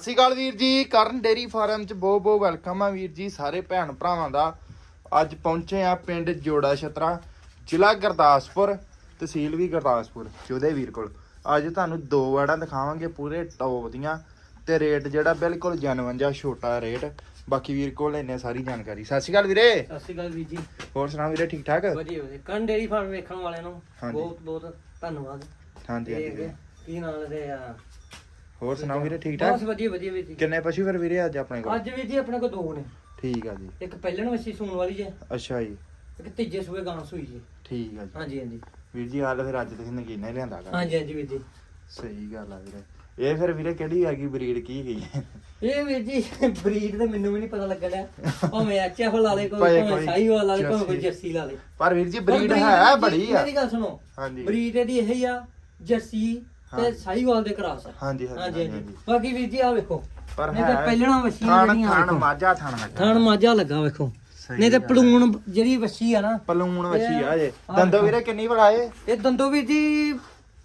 ਸਤਿ ਸ਼੍ਰੀ ਅਕਾਲ ਵੀਰ ਜੀ ਕਰਨ ਡੇਰੀ ਫਾਰਮ ਚ ਬਹੁਤ ਬਹੁਤ ਵੈਲਕਮ ਆ ਵੀਰ ਜੀ ਸਾਰੇ ਭੈਣ ਭਰਾਵਾਂ ਦਾ। ਅੱਜ ਪਹੁੰਚੇ ਆ ਪਿੰਡ ਜੋੜਾ ਛਤਰਾ ਜ਼ਿਲ੍ਹਾ ਗੁਰਦਾਸਪੁਰ ਤਹਿਸੀਲ ਵੀ ਗੁਰਦਾਸਪੁਰ ਜੋਦੇ ਵੀਰ ਕੋਲ। ਅੱਜ ਤੁਹਾਨੂੰ ਦੋ ਵੜਾਂ ਦਿਖਾਵਾਂਗੇ ਪੂਰੇ ਟੌਪ ਦੀਆਂ ਤੇ ਰੇਟ ਜਿਹੜਾ ਬਿਲਕੁਲ ਜੈਨੂਇਨ ਜਿਹਾ ਛੋਟਾ ਰੇਟ ਬਾਕੀ ਵੀਰ ਕੋਲ ਇੰਨੇ ਸਾਰੀ ਜਾਣਕਾਰੀ। ਸਤਿ ਸ਼੍ਰੀ ਅਕਾਲ ਵੀਰੇ। ਸਤਿ ਸ਼੍ਰੀ ਅਕਾਲ ਵੀਰ ਜੀ। ਹੋਰ ਸੁਣਾ ਵੀਰੇ ਠੀਕ ਠਾਕ? ਵਧੀਆ ਵਧੀਆ। ਕੰਨ ਡੇਰੀ ਫਾਰਮ ਵੇਖਣ ਵਾਲਿਆਂ ਨੂੰ। ਬਹੁਤ ਬਹੁਤ ਧੰਨਵਾਦ। ਹਾਂਜੀ ਹਾਂਜੀ। ਕੀ ਨਾਮ ਦੇ ਆ ਹੋਰ ਸੁਣਾਓ ਵੀਰੇ ਠੀਕ ਠਾਕ? ਵਧੀਆ ਵਧੀਆ ਵੀਰ ਜੀ। ਕਿੰਨੇ ਪਸ਼ੂ ਫਿਰ ਵੀਰੇ ਅੱਜ ਆਪਣੇ ਕੋਲ? ਅੱਜ ਵੀਰ ਜੀ ਆਪਣੇ ਕੋਲ ਦੋ ਨੇ। ਠੀਕ ਆ ਜੀ। ਇੱਕ ਪਹਿਲਣ ਵੱਛੀ ਸੂਣ ਵਾਲੀ ਜੇ। ਅੱਛਾ ਜੀ। ਇੱਕ ਤੀਜੇ ਸੂਏ ਗਾਂ ਸੂਈ ਜੇ। ਠੀਕ ਆ ਜੀ। ਹਾਂਜੀ ਹਾਂਜੀ। ਵੀਰ ਜੀ ਹਾਲ ਫਿਰ ਅੱਜ ਤੁਸੀਂ ਨਗੀਨਾ ਹੀ ਲਿਆਂਦਾ ਗਾ। ਹਾਂਜੀ ਹਾਂਜੀ ਵੀਰ ਜੀ। ਸਹੀ ਗੱਲ ਆ ਵੀਰੇ। ਇਹ ਫਿਰ ਵੀਰੇ ਕਿਹੜੀ ਹੈਗੀ ਬਰੀਡ ਕੀ ਗਈ? ਇਹ ਵੀਰ ਜੀ ਬਰੀਡ ਤੇ ਮੈਨੂੰ ਵੀ ਨਹੀਂ ਪਤਾ ਲੱਗਣਾ ਭਾਵੇਂ ਐਚਐਫ ਲਾ ਲੇ ਕੋਈ ਭਾਵੇਂ ਸਾਈਵਾਲ ਲਾ ਲੇ ਭਾਵੇਂ ਕੋਈ ਜਰਸੀ। ਲਾ ਲੇ। ਪਰ ਵੀਰ ਜੀ ਬਰੀਡ ਹੈ ਬੜੀ ਆ। ਮੇਰੀ ਗੱਲ ਸੁਣੋ। ਹਾਂਜੀ। ਬਰੀਡ ਇਹਦੀ ਇਹੀ ਆ ਜਰਸੀ ਤੇ ਹਾਂਜੀ। ਸਾਈਵਾਲ ਦੇ ਕਰਾਸ ਹਾਂਜੀ ਹਾਂਜੀ। ਬਾਕੀ ਵੀਰ ਜੀ ਆ ਵੇਖੋ। ਪਰ ਹੈ ਤਾਂ ਪਹਿਲਣਾ ਥਣ ਜਿਹੜੀਆਂ ਥਣ। ਮਾਝਾ ਥਣ ਲੱਗਾ। ਥਣ ਮਾਝਾ ਲੱਗਾ ਵੇਖੋ। ਸਹੀ ਨਹੀਂ ਤੇ ਗੱਲ। ਪਲੂਣ ਜਿਹੜੀ ਵੱਛੀ ਆ ਨਾ ਪਲੂਣ ਵਛੀ ਆ ਜੇ ਦੰਦੋ। ਵੀਰੇ ਕਿੰਨੀ ਬੜਾਏ ਇਹ ਦੰਦੋ ਵੀ ਜੀ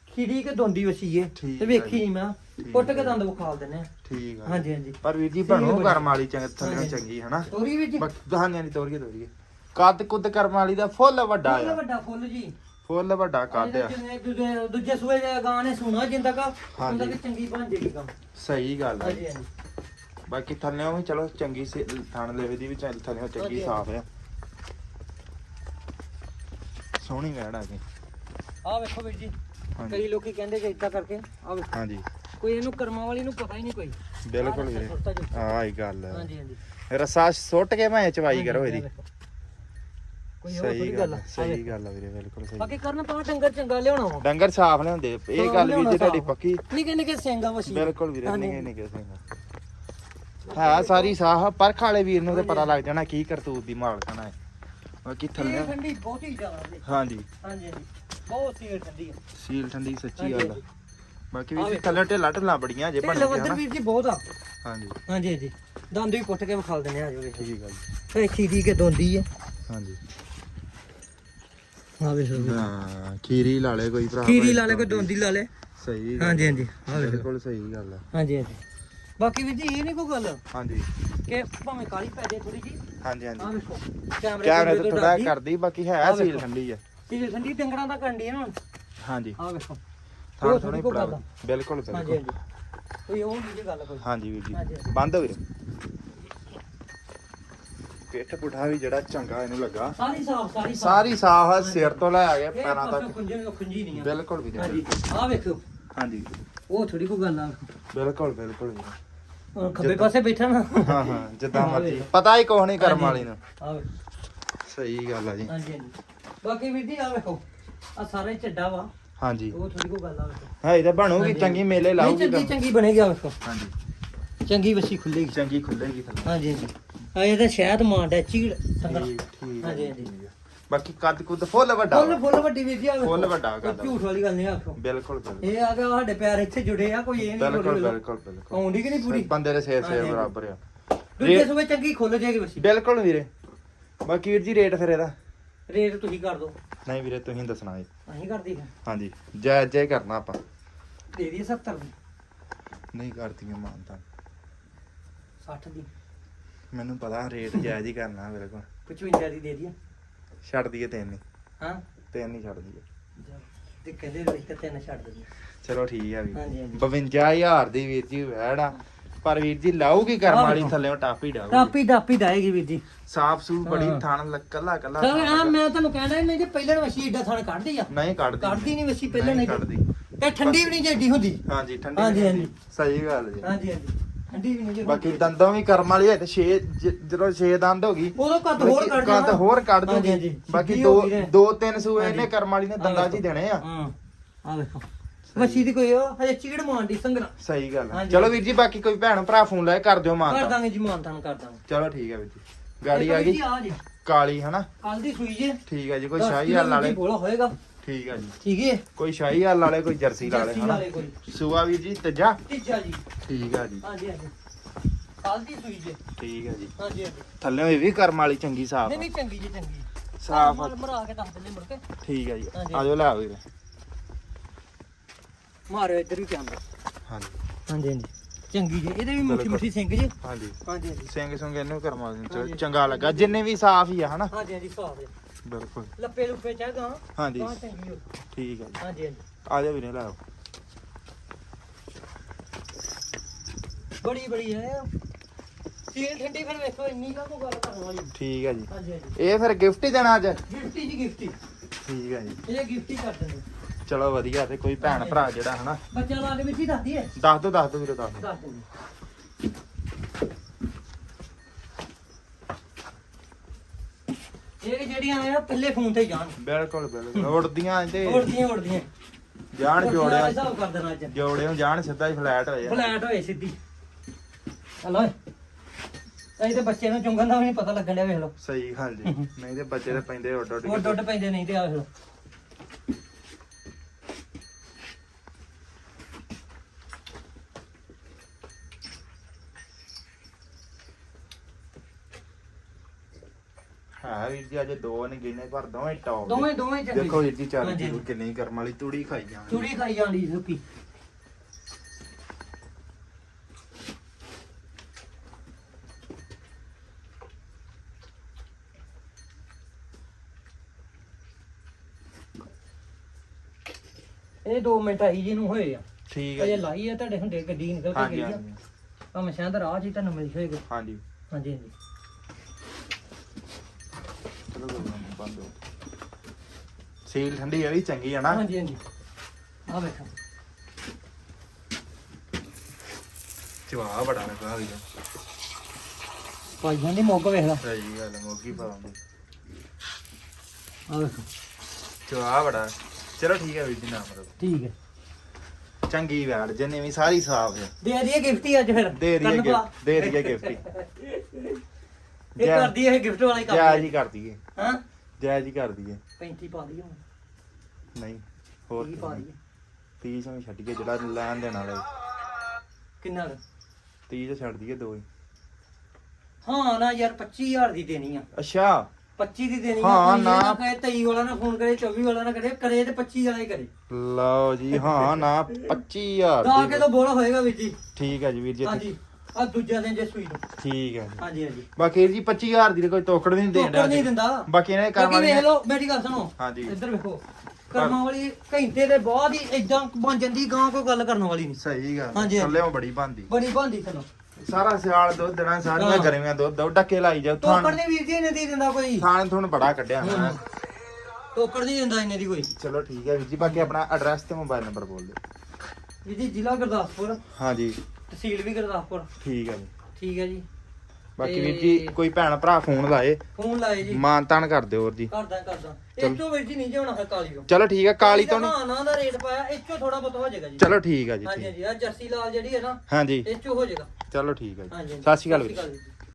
ਖੀਰੀ ਕੇ ਦੋਂਦੀ ਵੱਛੀ ਏ। ਤੇ ਵੇਖੀ। ਨਹੀਂ ਮੈਂ। ਪੁੱਟ ਕੇ। ਦੰਦ ਵਿਖਾਲ ਦਿੰਨੇ ਆ। ਠੀਕ ਆ ਹਾਂਜੀ ਹਾਂਜੀ। ਪਰ ਵੀਰ ਜੀ ਬਣੋ ਕਰਮ ਵਾਲੀ ਚੰਗ ਥੱਲੇ। ਚੰਗੀ ਹਨਾ? ਤੋਰੀ ਵੀ ਜੀ? ਹਾਂਜੀ ਹਾਂਜੀ ਤੋਰੀਏ ਤੋਰੀਏ। ਕੱਦ ਕੁੱਦ ਕਰਮ ਵਾਲੀ ਦਾ ਫੁੱਲ ਵੱਡਾ ਫੁੱਲ ਆ ਵੱਡਾ ਫੁੱਲ ਜੀ। ਫੁੱਲ ਵੱਡਾ ਕੱਦ ਆ। ਜਿਵੇਂ ਦੂਜੇ ਦੂਜੇ ਸੂਏ ਦੇ ਗਾਂ ਨੇ ਸੁਣਾ ਜਿੰਦਾ ਕਾ ਹਾਂਜੀ। ਹੁੰਦਾ ਕਿ ਚੰਗੀ ਬਣ ਜੇਗੀ ਗਾਂ ਸਹੀ ਗੱਲ ਆ ਹਾਂਜੀ ਹਾਂਜੀ। ਬਾਕੀ ਥੱਲੇੋਂ ਵੀ ਚਲੋ ਚੰਗੀ ਸੀ ਥਣ ਲੈਵੇ ਦੀ ਵੀ ਚੱਲ ਥੱਲੇੋਂ ਚੰਗੀ ਹਾਂਜੀ। ਸਾਫ਼ ਆ। ਸੋਹਣੀ ਵੈੜ ਆ ਗਈ ਵੇਖੋ ਵੀਰ ਜੀ ਹਾਂਜੀ। ਕਈ ਲੋਕੀ ਕਹਿੰਦੇ ਕਿ ਇਦਾਂ ਕਰਕੇ ਆ ਵੇਖੋ। ਹਾਂਜੀ। ਕੋਈ ਇਹਨੂੰ ਕਰਮਾਂ ਵਾਲੀ ਨੂੰ ਪਤਾ ਹੀ ਨਹੀਂ ਕੋਈ। ਬਿਲਕੁਲ ਆਹ ਵੀਰੇ। ਸੁੱਟਾ ਜੀ। ਆਹ ਹੀ ਗੱਲ ਆ। ਹਾਂਜੀ ਹਾਂਜੀ। ਰਸਾ ਸੁੱਟ ਕੇ ਮੈਂ ਚਵਾਈ ਕਰੋ ਹਾਂਜੀ, ਇਹਦੀ। ਆਹ ਵੇਖੋ। ਕੋਈ ਹੋਰ ਸਹੀ ਥੋੜੀ ਗੱਲ ਗੱਲ ਆ, ਆ। ਆਹ ਸਹੀ ਵੇਖੋ। ਗੱਲ ਆ ਵੀਰੇ ਬਿਲਕੁਲ ਸਹੀ। ਬਾਕੀ ਕਰਨ ਪਾ ਡੰਗਰ ਚੰਗਾ ਲਿਆਉਣਾ ਵਾ। ਡੰਗਰ ਸਾਫ਼ ਲਿਆਉਂਦੇ ਇਹ ਗੱਲ ਵੀ ਜੀ ਤੁਹਾਡੀ। ਪੱਕੀ। ਨਿੱਕੇ ਨਿੱਕੇ ਸਿੰਘਾਂ ਵਸੀ ਬਿਲਕੁਲ ਵੀਰੇ। ਨਿਗੇ ਨਿਗੇ ਸਿੰਘ ਹੈ ਸਾਰੀ ਸਾਹ ਪਰਖ ਵਾਲੇ ਵੀਰ ਨੂੰ ਤੇ ਪਤਾ ਲੱਗ ਜਾਣਾ ਕੀ ਕਰਤੂਤ ਦੀ ਮਾਲਕਣਾ ਹੈ ਬਾਕੀ ਥੱਲੇ ਇਹ ਠੰਡੀ ਬਹੁਤੀ ਜ਼ਿਆਦਾ ਜੀ ਹਾਂਜੀ। ਹਾਂਜੀ ਹਾਂਜੀ। ਬਹੁਤ ਸੀਰ ਠੰਡੀ ਹੈ ਸੀਲ ਠੰਡੀ ਸੱਚੀ ਗੱਲ ਆ। ਬਾਕੀ ਵੇਖੋ। ਥੱਲੇ ਢਿੱਲਾ ਢਿੱਲਾ ਬੜੀਆਂ ਜੇ ਬਣ ਗਿਆ ਵੀਰ ਜੀ ਬਹੁਤ ਆ। ਹਾਂਜੀ। ਹਾਂਜੀ ਹਾਂਜੀ। ਦੰਦ ਵੀ ਪੁੱਟ ਕੇ ਵਿਖਾਲ ਦਿੰਦੇ ਆ ਜੋ ਵੇਖੋ। ਠੀਕ ਆ ਜੀ। ਖੀਰੀ ਕੇ ਦੋਂਦੀ ਹੈ ਹਾਂਜੀ। ਆ ਵੇਖੋ ਹਾਂ ਖੀਰੀ ਲਾ ਲੈ ਕੋਈ ਭਰਾ ਖੀਰੀ ਭਾਈ ਲਾ ਲੈ ਕੋਈ ਦੋਂਦੀ ਲਾ ਲੈ। ਸਹੀ ਗੱਲ ਹਾਂਜੀ ਹਾਂਜੀ ਆ ਵੇਖੋ ਬਿਲਕੁਲ ਸਹੀ ਗੱਲ ਆ। ਹਾਂਜੀ ਹਾਂਜੀ। ਬਾਕੀ ਵੀਰ ਜੀ ਇਹ ਨਹੀਂ ਕੋਈ ਗੱਲ ਹਾਂਜੀ। ਕਿ ਭਾਵੇਂ ਕਾਲੀ ਪੈ ਜਾਏ ਥੋੜੀ ਜੀ ਹਾਂਜੀ ਆ ਹਾਂਜੀ ਵੇਖੋ ਕੈਮਰੇ ਕੈਮਰੇ ਤੋਂ ਤੇ ਥੋੜਾ ਕਰਦੀ ਬਾਕੀ ਹੈ ਆਹ ਸੀਲ ਵੇਖੋ। ਠੰਡੀ ਆ। ਤੇ ਠੰਡੀ ਡੰਗਰਾਂ ਦਾ ਕੰਡੀ ਹੈ ਨਾ। ਹਾਂਜੀ। ਆ ਵੇਖੋ। ਥਾਂ ਉਹ ਥੋੜਾ ਥੋੜੀ ਕੋਈ ਬੜਾ ਗੱਲ ਆ। ਬਿਲਕੁਲ ਹਾਂਜੀ ਬਿਲਕੁਲ। ਹਾਂਜੀ ਕੋਈ ਉਹ ਨਹੀਂ ਜੀ ਗੱਲ ਕੋਈ। ਹਾਂਜੀ ਵੀਰ ਹਾਂਜੀ, ਜੀ ਹਾਂਜੀ। ਬੰਦ ਹੋ ਵੀਰੇ। ਪਿੱਠ ਪੁੱਠਾ ਵੀ ਜਿਹੜਾ ਚੰਗਾ ਇਹਨੂੰ ਲੱਗਾ। ਸਾਰੀ ਸਾਫ਼ ਸਾਰੀ ਸਾਫ਼। ਸਾਰੀ ਸਾਹ ਆ, ਸਿਰ ਤੋਂ ਲੈ ਕੇ ਇਹ ਪੈਰਾਂ ਤੱਕ। ਖੁੰਝੇ ਖੁੰਝੀ ਨਹੀਂ ਆ। ਬਿਲਕੁਲ ਹਾਂਜੀ ਆ ਵੇਖੋ ਹਾਂਜੀ। ਉਹ ਥੋੜੀ ਕੋਈ ਗੱਲ ਆ। ਬਿਲਕੁਲ ਬਿਲਕੁਲ ਹੁਣ ਖੱਬੇ ਪਾਸੇ ਬੈਠਾ ਨਾ। ਹਾਂ ਹਾਂ ਜਿੱਦਾਂ ਹਾਂ, ਮਰਜ਼ੀ। ਪਤਾ ਹੀ ਕੁਛ ਨਹੀਂ ਕਰਮ। ਵਾਲੀ ਨੂੰ। ਆ ਵੇਖੋ। ਸਹੀ ਗੱਲ ਆ ਜੀ। ਹਾਂਜੀ ਹਾਂਜੀ। ਬਾਕੀ ਵੀਰ ਜੀ ਆ ਵੇਖੋ। ਆ ਸਾਰਾ ਹੀ ਚੱਡਾ ਵਾ। ਹਾਂਜੀ। ਉਹ ਥੋੜੀ ਕੋਈ ਗੱਲ ਆ ਵੇਖੋ। ਹੈ ਤਾਂ ਬਣੂਗੀ ਹਾਂਜੀ। ਚੰਗੀ ਮੇਲੇ ਨਹੀਂ ਲਾਊਗੀ ਚੰਗੀ ਤਾਂ। ਚੰਗੀ ਬਣੇਗੀ ਆ ਵੇਖੋ। ਹਾਂਜੀ। ਚੰਗੀ ਵੱਛੀ ਖੁੱਲੇਗੀ ਚੰਗੀ ਖੁੱਲੇਗੀ ਥੱਲੇ ਹਾਂਜੀ ਹਾਂਜੀ। ਆ ਇਹਦਾ ਸ਼ਾਇਦ ਮਾਂਡਾ ਚੀੜ ਸੰਗਣਾ ਠੀਕ ਠੀਕ ਹਾਂਜੀ, ਹੈ, ਹਾਂਜੀ। ਠੀਕ ਹੈ। ਬਾਕੀ ਕੱਦ ਕੁੱਦ ਫੁੱਲ ਵੱਡਾ ਫੁੱਲ। ਫੁੱਲ ਵੱਡੀ ਜੀ ਆ ਫੁੱਲ ਵੱਡਾ ਕੱਦ। ਝੂਠ ਵਾਲੀ ਗੱਲ ਨਹੀਂ ਆਖੋ। ਬਿਲਕੁਲ ਬਿਲਕੁਲ। ਇਹ ਆ ਗਿਆ ਸਾਡੇ ਪੈਰ ਇੱਥੇ ਜੁੜੇ ਆ ਕੋਈ ਇਹ ਨਹੀਂ ਬਿਲਕੁਲ ਬਿਲਕੁਲ ਬਿਲਕੁਲ। ਆਉਂਦੀ ਕਿ ਨਹੀਂ ਪੂਰੀ? ਬੰਦੇ ਦੇ ਸਿਰ ਸਿਰ। ਬਰਾਬਰ ਆ। ਦੂਜੇ ਸੂਬੇ ਚੰਗੀ ਖੁੱਲ ਜਾਏਗੀ ਵੱਛੀ ਬਿਲਕੁਲ ਵੀਰੇ। ਬਾਕੀ ਵੀਰ ਜੀ ਰੇਟ ਫਿਰ ਇਹਦਾ? ਰੇਟ ਤੁਸੀਂ ਕਰ ਦਿਓ। ਨਹੀਂ ਵੀਰੇ ਤੁਸੀਂ ਦੱਸਣਾ ਜੀ। ਅਸੀਂ ਕਰਦੀ ਹਾਂ। ਹਾਂਜੀ ਜੈ ਜੈ ਕਰਨਾ ਆਪਾਂ। ਦੇ ਦਈਏ 70 ਦੀ। ਨਹੀਂ ਕਰਦੀਆਂ ਮਾਨਤਾ। 60 ਦੀ। ਮੈਨੂੰ ਪਤਾ ਰੇਟ ਜਾਇਜ਼ ਹੀ ਕਰਨਾ ਮੇਰੇ ਕੋਲ। 55 ਦੀ ਦੇ ਦਈਏ। ਛੱਡ ਦਈਏ ਤਿੰਨ ਹੀ। ਹਾਂ? ਤਿੰਨ ਹੀ ਛੱਡ ਦਈਏ। ਤੇ ਕਹਿੰਦੇ ਰੋਈ ਤੇ ਤਿੰਨ ਛੱਡ ਦਿੰਦੇ। ਚਲੋ ਠੀਕ ਆ ਵੀ ਹਾਂਜੀ, ਹਾਂਜੀ। 52000 ਦੀ ਵੀਰ ਜੀ ਵੈੜ ਆ। ਪਰ ਵੀਰ ਜੀ ਲਾਊਗੀ ਕਰਮ ਵਾਲੀ। ਥੱਲੇ ਟਾਪੀ ਡਾਊਗੀ। ਟਾਪੀ ਡਾਪੀ ਦਾਏਗੀ ਵੀਰ ਜੀ। ਸਾਫ਼ ਸੂ ਬੜੀ। ਥਣ ਲ- ਕੱਲਾ ਕੱਲਾ ਸਰ ਥਣ ਆ ਲੱਗਾ। ਮੈਂ ਤੁਹਾਨੂੰ ਕਹਿੰਦਾ ਨਹੀਂ ਜੇ ਪਹਿਲਾਂ ਵਸ਼ੀ ਏਡਾ ਥਣ ਕੱਢਦੀ ਆ। ਨਹੀਂ ਕੱਢਦੀ। ਕੱਢਦੀ ਨਹੀਂ ਵਸ਼ੀ ਪਹਿਲਾਂ ਨਹੀਂ ਨਹੀਂ ਕੱਢਦੀ। ਤੇ ਠੰਡੀ ਵੀ ਨਹੀਂ ਜੱਡੀ ਹੁੰਦੀ। ਹਾਂਜੀ ਠੰਡੀ ਹਾਂਜੀ, ਵੀ ਹਾਂਜੀ। ਸਹੀ ਗੱਲ ਜੀ। ਹਾਂਜੀ ਹਾਂਜੀ। ਠੰਡੀ ਵੀ ਨਹੀਂ ਜੀ ਬਾਕੀ ਦੰਦੋਂ ਵੀ ਕਰਮ ਵਾਲੀ ਹੈ ਤੇ 6 ਜਦੋਂ 6 ਦੰਦ ਹੋ ਗਈ ਉਦੋਂ ਕੱਦ ਹੋਰ ਕੱਢ ਕੱਦ ਜਾਣਾ। ਹੋਰ ਕੱਢ ਹਾਂਜੀ, ਦੂਗੀ ਹਾਂਜੀ। ਬਾਕੀ ਸਿੱਧੀ ਦੋ ਹੋ ਗਈ ਨੇ। ਦੋ ਤਿੰਨ ਸੂਏ ਹਾਂਜੀ। ਇਹਨੇ ਕਰਮ ਵਾਲੀ ਨੇ ਦੰਦਾਂ 'ਚ ਹੀ ਦੇਣੇ ਆ। ਹਾਂ ਦੀ ਕੋਈ ਉਹ ਹਜੇ ਚੀੜ ਮਾਰਦੀ ਸੰਗਣਾ। ਸਹੀ ਗੱਲ ਆ। ਹਾਂਜੀ। ਚਲੋ ਵੀਰ ਜੀ ਬਾਕੀ ਕੋਈ ਭੈਣ ਭਰਾ ਫੋਨ ਲਾਏ ਕਰ ਦਿਓ ਕਰ ਮਾਨਤਾ ਦਾਂਗੇ ਜੀ ਮਾਨਤਾਨ ਕਰ ਦਾਂਗੇ। ਚਲੋ ਠੀਕ ਹੈ ਵੀਰ ਜੀ। ਗਾੜੀ ਆ ਗਈ। ਕਾਲੀ ਦੀ ਸੂਈ ਜੇ। ਠੀਕ ਹੈ ਜੀ ਕੋਈ ਦਸ ਸ਼ਾਹੀ ਕਿਲੋ ਹਾਲ ਵਾਲੇ। ਬੋਲਾ ਹੋਏਗਾ। ਠੀਕ ਹੈ ਜੀ। ਠੀਕ ਹੈ ਕੋਈ ਸ਼ਾਹੀ ਹਾਲ ਵਾਲੇ ਕੋਈ ਜਰਸੀ ਵਾਲੇ ਜਰਸੀ ਹਨਾ? ਵਾਲੇ ਕੋਈ। ਸੂਆ ਵੀਰ ਜੀ ਤੀਜਾ? ਤੀਜਾ ਜੀ। ਠੀਕ ਹੈ ਜੀ। ਹਾਂਜੀ ਹਾਂਜੀ। ਕੱਲ ਦੀ ਸੂਈ ਜੇ। ਠੀਕ ਹੈ ਜੀ। ਹਾਂਜੀ ਹਾਂਜੀ। ਥੱਲੇ ਇਹ ਵੀ ਕਰਮ ਵਾਲੀ ਚੰਗੀ ਸਾਫ਼ ਨਹੀਂ ਨਹੀਂ ਚੰਗੀ ਜੀ ਚੰਗੀ। ਸਾਫ਼ ਮਾਰ ਮਰਾ ਕੇ ਦੱਸ ਦਿੰਦੇ ਮੁੜ ਕੇ। ਠੀਕ ਹੈ ਜੀ। ਹਾਂਜੀ। ਆਜੋ ਲੈ ਆਓ ਵੀਰੇ। ਮਾਰਿਓ ਇੱਧਰ ਵੀ ਕੈਮਰਾ ਹਾਂਜੀ। ਹਾਂਜੀ ਹਾਂਜੀ। ਚੰਗੀ ਜੀ। ਇਹਦੇ ਵੀ ਮਿੱਠੀ। ਮਿੱਠੀ ਸਿੰਘ ਜੀ। ਹਾਂਜੀ। ਹਾਂਜੀ ਹਾਂਜੀ। ਸਿੰਘ ਸੁੰਗ ਇਹਨੂੰ ਕਰਮਾ ਹਾਂਜੀ। ਚੰਗਾ ਲੱਗਾ। ਜਿੰਨੇ ਵੀ ਸਾਫ਼ ਹੀ ਆ ਹਨਾ? ਹਾਂਜੀ ਹਾਂਜੀ ਸਵਾਦ ਜੀ ਬਿਲਕੁਲ। ਲੱਪੇ ਲੁੱਪੇ ਚਾਹਦਾ ਹਾਂਜੀ। ਹਾਂ ਚੰਗੀ ਹੋ। ਠੀਕ ਹੈ ਜੀ। ਹਾਂਜੀ ਹਾਂਜੀ। ਆ ਜਾ ਵੀਰੇ ਲੈ ਆਓ। ਬੜੀ ਬੜੀ ਹੈ। ਸੀਲ ਠੰਡੀ ਫਿਰ ਵੇਖੋ ਇੰਨੀ ਕਾ ਕੋ ਗੱਲ ਕਰਨ ਵਾਲੀ ਠੀਕ ਹੈ ਜੀ। ਹਾਂਜੀ ਹਾਂਜੀ। ਇਹ ਫਿਰ ਗਿਫਟ ਹੀ ਦੇਣਾ ਅੱਜ? ਗਿਫਟੀ ਜੀ ਗਿਫਟੀ ਠੀਕ ਹੈ ਜੀ। ਇਹ ਗਿਫਟੀ ਕਰ ਦਿੰਦੇ। ਚਲੋ ਵਧੀਆ ਤੇ ਕੋਈ ਭੈਣ ਭਰਾ ਜਿਹੜਾ ਹਨਾ। ਬੱਚਾ ਲਾ ਕੇ ਵਿੱਚ ਹੀ ਦੱਸਦੀ ਹੈ। ਦੱਸ ਦੋ ਦੱਸ ਦੋ ਵੀਰੇ ਦੱਸ ਦਿੰਦੇ। ਇਹ ਜਿਹੜੀਆਂ ਆ ਪਹਿਲੇ ਫੋਨ ਤੇ ਹੀ ਜਾਣ। ਬਿਲਕੁਲ ਬਿਲਕੁਲ। ਉੜਦੀਆਂ ਤੇ ਉੜਦੀਆਂ ਉੜਦੀਆਂ। ਜਾਣ ਉੜਦੀਆਂ ਜੋੜਿਓ ਦਾ ਹਿਸਾਬ ਕਰ ਦੇਣਾ ਅੱਜ। ਜੋੜਿਓ ਜਾਣ ਸਿੱਧਾ ਹੀ ਫਲੈਟ ਹੋ ਜਾ ਫਲੈਟ ਹੋਏ ਸਿੱਧੀ। ਅਜੇ ਤੇ ਬੱਚੇ ਨੂੰ ਚੁੰਗਣ ਦਾ ਵੀ ਨਹੀਂ ਪਤਾ ਲੱਗਣ ਡਿਆ ਵੇਖ ਲਓ। ਸਹੀ ਗੱਲ ਜੀ। ਨਹੀਂ ਤੇ ਬੱਚੇ ਤੇ ਪੈਂਦੇ ਉੱਡ ਉੱਡ ਕੇ। ਡੁੱਡ ਪੈਂਦੇ ਨਹੀਂ ਤੇ ਆ ਵੇਖ ਲਓ। ਹਾਂ ਵੀਰ ਜੀ ਅੱਜ ਦੋ ਨੇ ਗਿਣੇ ਪਰ ਦੋਵੇਂ ਟੌਪ ਦੋਵੇਂ ਦੋਵੇਂ ਚੰਗੇ ਦੇਖੋ ਵੀਰ ਜੀ ਚਾਰ ਹਾਂਜੀ। ਕਿੰਨੀ ਕਰਮ ਵਾਲੀ ਤੂੜੀ ਖਾਈ ਜਾਣ। ਚੂੜੀ ਖਾਈ ਜਾਂਦੀ ਸੁੱਕੀ। ਇਹ 2 ਮਿੰਟ ਆਈ ਜੀ ਨੂੰ ਹੋਏ ਆ। ਠੀਕ ਹੈ ਅਜੇ ਜੀ। ਲਾਈ ਆ ਤੁਹਾਡੇ ਹੁੰਦੇ ਗੱਡੀ ਨਿਕਲ ਕੇ ਹਾਂਜੀ ਗਈ ਆ। ਹਾਂਜੀ। ਭਾਵੇਂ ਸ਼ਾਇਦ ਰਾਹ 'ਚ ਹੀ ਤੁਹਾਨੂੰ ਮਿਲ ਹੋਏਗਾ ਹਾਂਜੀ। ਹਾਂਜੀ ਹਾਂਜੀ। ਚਲੋ ਕੋਈ ਨਾ, ਬੰਦ ਹੋ ਸੀਲ ਠੰਡੀ ਆ ਵੀ ਚੰਗੀ ਆ ਨਾ? ਹਾਂਜੀ ਹਾਂਜੀ। ਆ ਵੇਖੋ। ਚਵਾ ਬੜਾ ਲੱਗਾ ਵੀਰ ਭਾਈ ਜਾਂਦੀ ਮੋਗ ਵੇਖ ਲਾ। ਸਹੀ ਗੱਲ ਮੋਗੀ ਪਾਉਂਦੇ। ਆ ਵੇਖੋ। ਚਵਾ ਬੜਾ। ਚਲੋ ਠੀਕ ਹੈ ਵੀਰ ਜੀ ਨਾ ਮਤਲਬ ਠੀਕ ਹੈ। ਚੰਗੀ ਵੈੜ ਜਿੰਨੇ ਵੀ ਸਾਰੀ ਸਾਫ਼ ਹੈ ਦੇ ਦਈਏ ਗਿਫਟ ਅੱਜ ਫਿਰ। ਦੇ ਦੇ ਦਈਏ gift ਹੀ। ਇਹ ਜੈ- ਕਰਦੀ ਇਹ ਗਿਫਟ ਵਾਲਾ ਹੀ ਜਾਇਜ਼ ਹੀ। ਕਰ ਦਈਏ ਹਾਂ? ਜਾਇਜ਼ ਹੀ ਕਰ ਦਈਏ 35 ਪਾ ਦਈਏ ਹੁਣ। ਨਹੀਂ ਹੋਰ 30 ਪਾ ਦਈਏ। 30 ਚੋਂ ਛੱਡ ਕੇ ਜਿਹੜਾ ਲੈਣ ਦੇਣ ਵਾਲਾ ਕਿੰਨਾ ਕੁ? 30 ਚ ਛੱਡ ਦਈਏ ਦੋ ਹੀ। ਹਾਂ ਨਾ ਯਾਰ 25000 ਦੀ ਦੇਣੀ ਆ। ਅੱਛਾ। 25 ਦੀ ਦੇਣੀ ਹਾਂ, ਆ ਕੋਈ ਇਹ ਨਾ। ਕਹੇ 23 ਵਾਲਾ ਨਾ ਫੋਨ ਕਰੇ 24 ਵਾਲਾ ਨਾ ਕਰੇ ਕਰੇ ਤੇ 25 ਵਾਲਾ ਹੀ ਕਰੇ। ਲਓ ਜੀ ਹਾਂ ਨਾ 25000 ਦਾ ਦੀ ਕੇ ਤਾਂ ਬੋਲਾ ਹੋਏਗਾ ਵੀਰ ਜੀ। ਠੀਕ ਹੈ ਜੀ ਵੀਰ ਜੀ ਹਾਂਜੀ। ਆ ਦੂਜਾ ਦਿਨ ਜੇ ਸੂਈ ਨੂੰ। ਠੀਕ ਹੈ ਜੀ। ਹਾਂਜੀ ਹਾਂਜੀ। ਬਾਕੀ ਜੀ 25000 ਦੀ ਤਾਂ ਕੋਈ ਤੋਕੜ ਨਹੀਂ ਦੇਣ ਟੋਕਰ ਨਹੀਂ ਦਿੰਦਾ। ਬਾਕੀ ਇਹਨੇ ਕਰਮ ਬਾਕੀ ਵਾਲੀ ਵੇਖ ਲਓ ਮੇਰੀ ਗੱਲ ਸੁਣੋ। ਹਾਂਜੀ। ਇੱਧਰ ਵੇਖੋ ਕਰਮਾਂ ਵਾਲੀ ਘੰਟੇ ਦੇ ਬਾਅਦ ਹੀ ਇਦਾਂ ਬਣ ਜਾਂਦੀ ਗਾਂ ਕੋਈ ਗੱਲ ਕਰਨ ਵਾਲੀ ਨਹੀਂ। ਸਹੀ ਗੱਲ ਹਾਂਜੀ, ਹਾਂਜੀ। ਥੱਲੇੋਂ ਬੜੀ ਬੰਦੀ ਬੜੀ ਬੰਦੀ ਸਾਨੂੰ ਸਾਰਾ ਸਿਆਲ ਦੁੱਧ ਦੇਣਾ ਸਾਰੀਆਂ ਹਾਂ। ਗਰਮੀਆਂ ਦੁੱਧ ਦੋ ਡੱਕੇ ਲਾਈ ਜਾਓ ਟੋਕਰ ਥਾਣ ਨਹੀਂ ਵੀਰ ਜੀ ਇਹਨੇ ਦੇ ਦਿੰਦਾ ਕੋਈ। ਥਾਣ ਤੁਹਾਨੂੰ ਬੜਾ ਕੱਢਿਆ ਨਾ ਟੋਕਰ ਨਹੀਂ ਦਿੰਦਾ ਇਹਨੇ ਦੀ ਕੋਈ। ਚਲੋ ਠੀਕ ਹੈ ਵੀਰ ਜੀ ਬਾਕੀ ਆਪਣਾ ਐਡਰੈਸ ਤੇ ਮੋਬਾਈਲ ਨੰਬਰ ਬੋਲ ਦਿਓ। ਵੀਰ ਜੀ ਜ਼ਿਲ੍ਹਾ ਗੁਰਦਾਸਪੁਰ। ਹਾਂਜੀ। ਤਹਿਸੀਲ ਵੀ ਗੁਰਦਾਸਪੁਰ। ਠੀਕ ਹੈ ਜੀ। ਠੀਕ ਹੈ ਜੀ। ਬਾਕੀ ਵੀਰ ਜੀ ਕੋਈ ਭੈਣ ਭਰਾ ਫੋਨ ਲਾਏ? ਫੋਨ ਲਾਏ ਜੀ। ਮਾਨ ਤਾਨ ਕਰ ਦਿਓ ਹੋਰ ਜੀ। ਕਰਦਾ ਕਰਦਾ। ਤੋਂ ਵੀਰ ਜੀ ਨਹੀਂ ਜਾਣਾ ਹੈ ਕਾਲੀ ਤੋਂ ਚਲੋ ਠੀਕ ਹੈ ਕਾਲੀ ਤੋਂ ਨਹੀਂ। ਨਾ ਦਾ ਰੇਟ ਪਾਇਆ ਚੋਂ ਥੋੜਾ ਬਹੁਤ ਹੋ ਜਾਏਗਾ ਜੀ। ਚਲੋ ਠੀਕ ਹੈ ਜੀ ਹਾਂਜੀ ਹਾਂਜੀ ਆ ਜਰਸੀ ਲਾਲ ਜਿਹੜੀ ਹੈ ਨਾ ਹਾਂਜੀ। ਚੋਂ ਹੋ ਜਾਏਗਾ। ਚਲੋ ਠੀਕ ਹੈ ਜੀ। ਸਤਿ ਸ਼੍ਰੀ ਅਕਾਲ ਵੀਰ ਜੀ।